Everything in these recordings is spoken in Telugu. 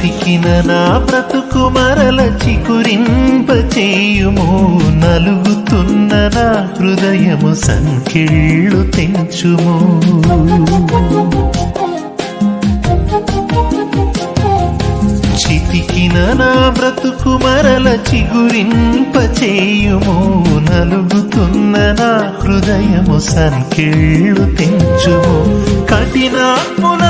బ్రతికిన నా బ్రతుకు మరల చికురింప చేయుము నలుగుతున్న నా హృదయము సంఖ్యళ్ళు తెంచుము. చితికిన నా బ్రతుకు మరల చిగురింప చేయుము నలుగుతున్న నా హృదయము సంఖ్యళ్ళు తెంచుము. కఠినాత్ముల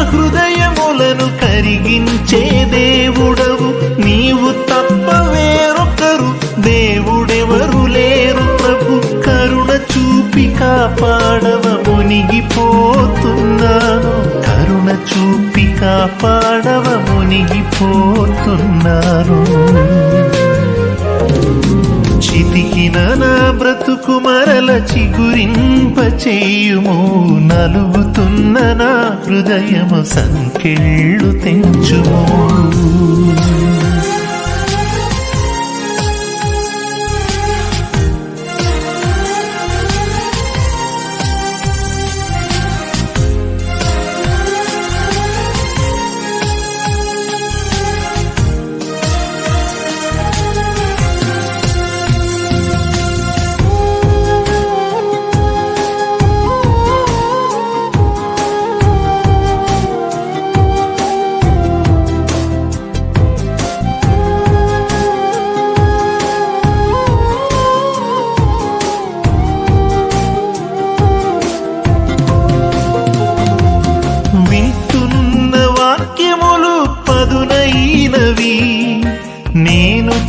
హృదయములను కరిగించే దేవుడవు. నీవు తప్ప వేరొకరు దేవుడెవరు లేరు ప్రభు. కరుణ చూపి కాపాడవ మునిగిపోతున్నాను. కరుణ చూపి కాపాడవ మునిగిపోతున్నాను. చితికిన నా బ్రతుకు మరల చిగురింప చేయుము నలుగుతున్న నా హృదయము సంకెళ్ళు తెంచుము.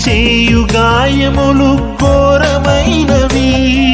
చేయు గాయములు ఘోరమైనవి.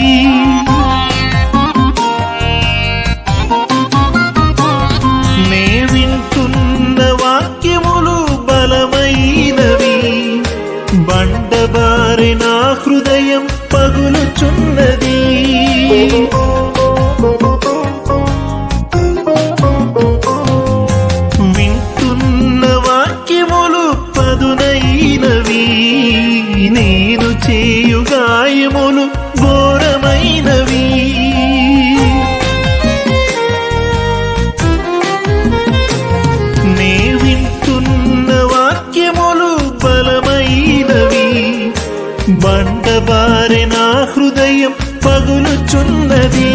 తెల్లవారి నా హృదయం పగులుచున్నది.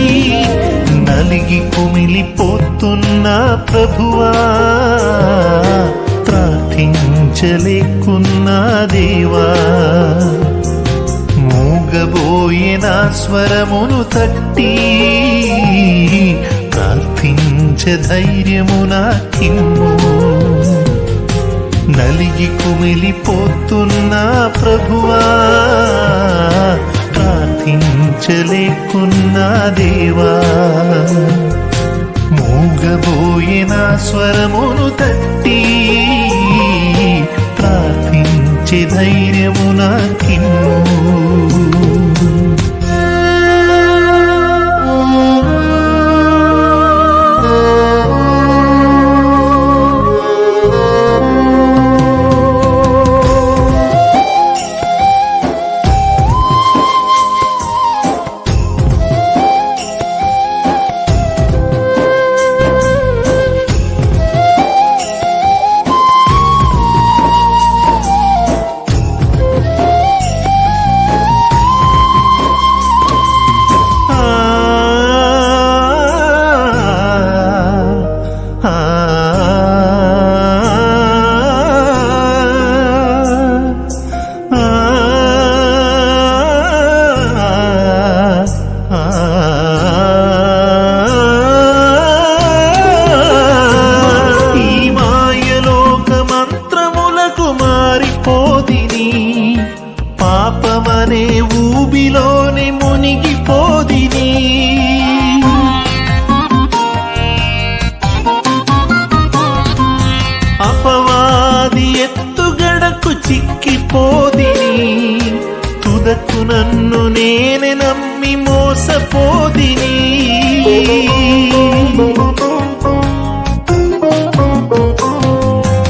నలిగి కుమిలిపోతున్న ప్రభువా ప్రార్థించలేకున్నా దేవా. మూగబోయిన స్వరమును తట్టి ప్రార్థించ ధైర్యము నాకిమ్ము. నలిగి కుమిలిపోతున్న ప్రభువా ప్రార్థించలేకున్నా దేవా. మూగబోయిన స్వరమును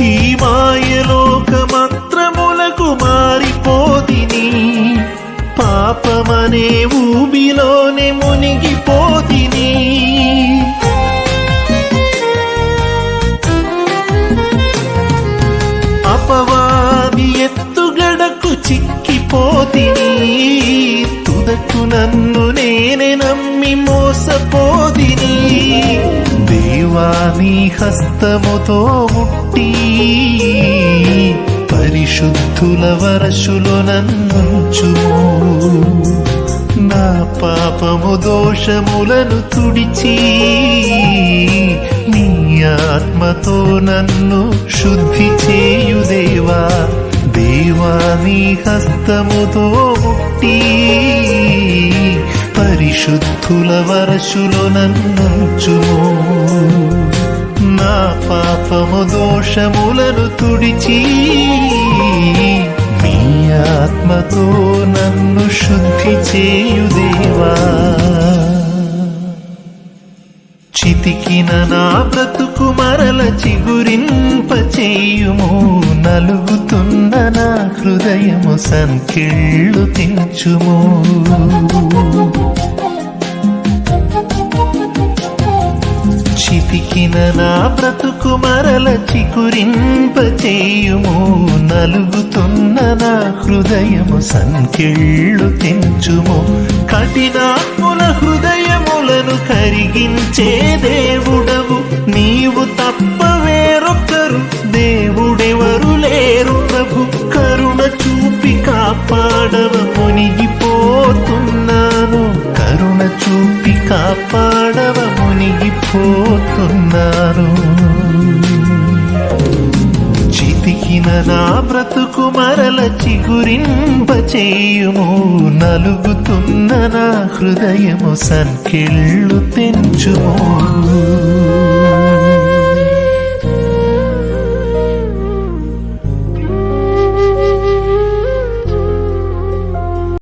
ఈ మాయలోక మంత్రములకు మారిపోదిని పాపమనే ఊబిలోనే మునిగిపోతిని. అపవాది ఎత్తుగడకు చిక్కిపోతిని తుదకు నన్ను నమ్మి మోసపోదిని దేవాని హస్తముతో ముట్టి పరిశుద్ధుల వరసులు నన్నుంచుము. నా పాపము దోషములను తుడిచి నీ ఆత్మతో నన్ను శుద్ధి చేయుదేవా దేవా నీ హస్తముతో ముట్టి పరిశుద్ధుల వరసులో నన్నుంచుము. నా పాపము దోషములను తుడిచి మీ ఆత్మతో నన్ను శుద్ధి చేయు దేవా. చితికిన నా బ్రతుకు మరల చిగురింపచేయుము నలుగుతున్న నా హృదయము సంకెళ్ళు తెంచుము మరల చికురింప చేయుము నలుగుతున్న నా హృదయము సంకెళ్ళు తెంచుము. కఠినాత్ముల హృదయములను కరిగించే దేవుడవు. నీవు తప్ప వేరొక్కరు దేవుడెవరు లేరు ప్రభు. కరుణ చూపి కాపాడవ మునిగిపోతున్నాను. కరుణ చూపి కాపాడవ మునిగిపోతున్నాను. నా బ్రతుకు మరల చిగురింప చేయుము నలుగుతున్న నా హృదయము సంకెళ్ళు తెంచుము.